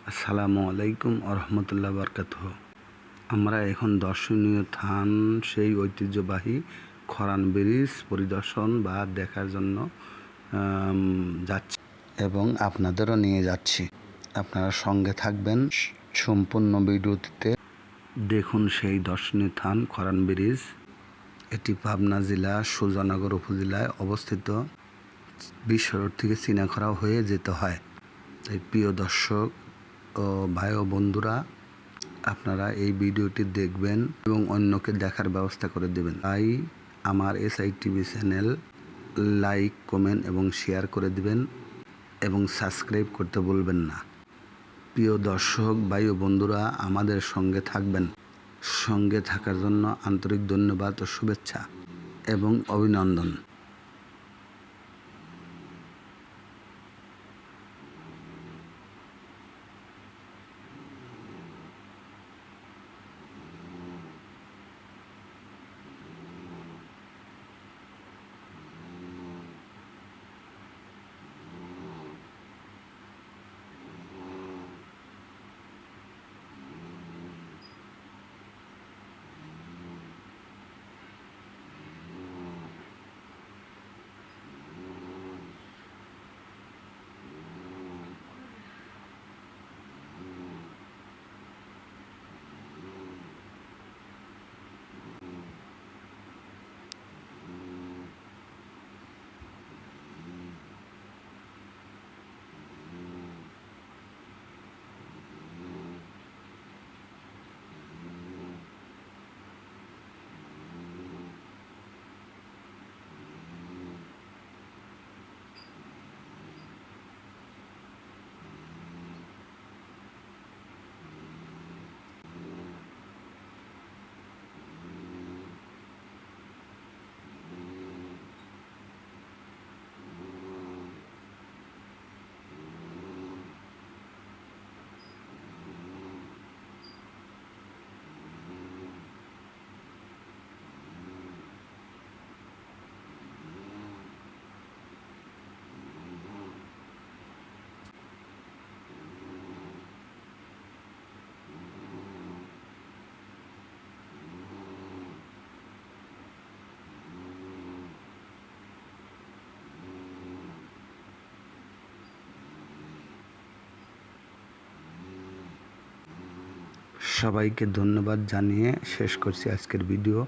আসসালামু আলাইকুম আরহামতুল্লাহ বরকাত আমরা এখন দর্শনীয় স্থান সেই ঐতিহ্যবাহী খরান ব্রিজ পরিদর্শন বা দেখার জন্য যাচ্ছি এবং আপনাদেরও নিয়ে যাচ্ছি। আপনারা সঙ্গে থাকবেন সম্পূর্ণ ভিডিওটিতে। দেখুন সেই দর্শনীয় স্থান খরান ব্রিজ। এটি পাবনা জেলা সুজানগর উপজেলায় অবস্থিত। বিশ্বরোড থেকে চিনাখরা হয়ে যেতে হয়। তাই প্রিয় দর্শক ও ভাই ও বন্ধুরা, আপনারা এই ভিডিওটি দেখবেন এবং অন্যকে দেখার ব্যবস্থা করে দেবেন। তাই আমার S I TV channel like, comment এবং শেয়ার করে দিবেন এবং সাবস্ক্রাইব করতে বলবেন না। প্রিয় দর্শক, ভাই ও বন্ধুরা, আমাদের সঙ্গে থাকবেন। সঙ্গে থাকার জন্য আন্তরিক ধন্যবাদ ও শুভেচ্ছা এবং অভিনন্দন। সবাইকে ধন্যবাদ জানিয়ে শেষ করছি আজকের ভিডিও।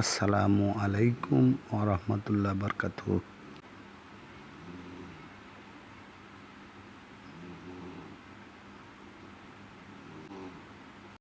আসসালামু আলাইকুম ও রহমতুল্লাহ বরকাতুহ।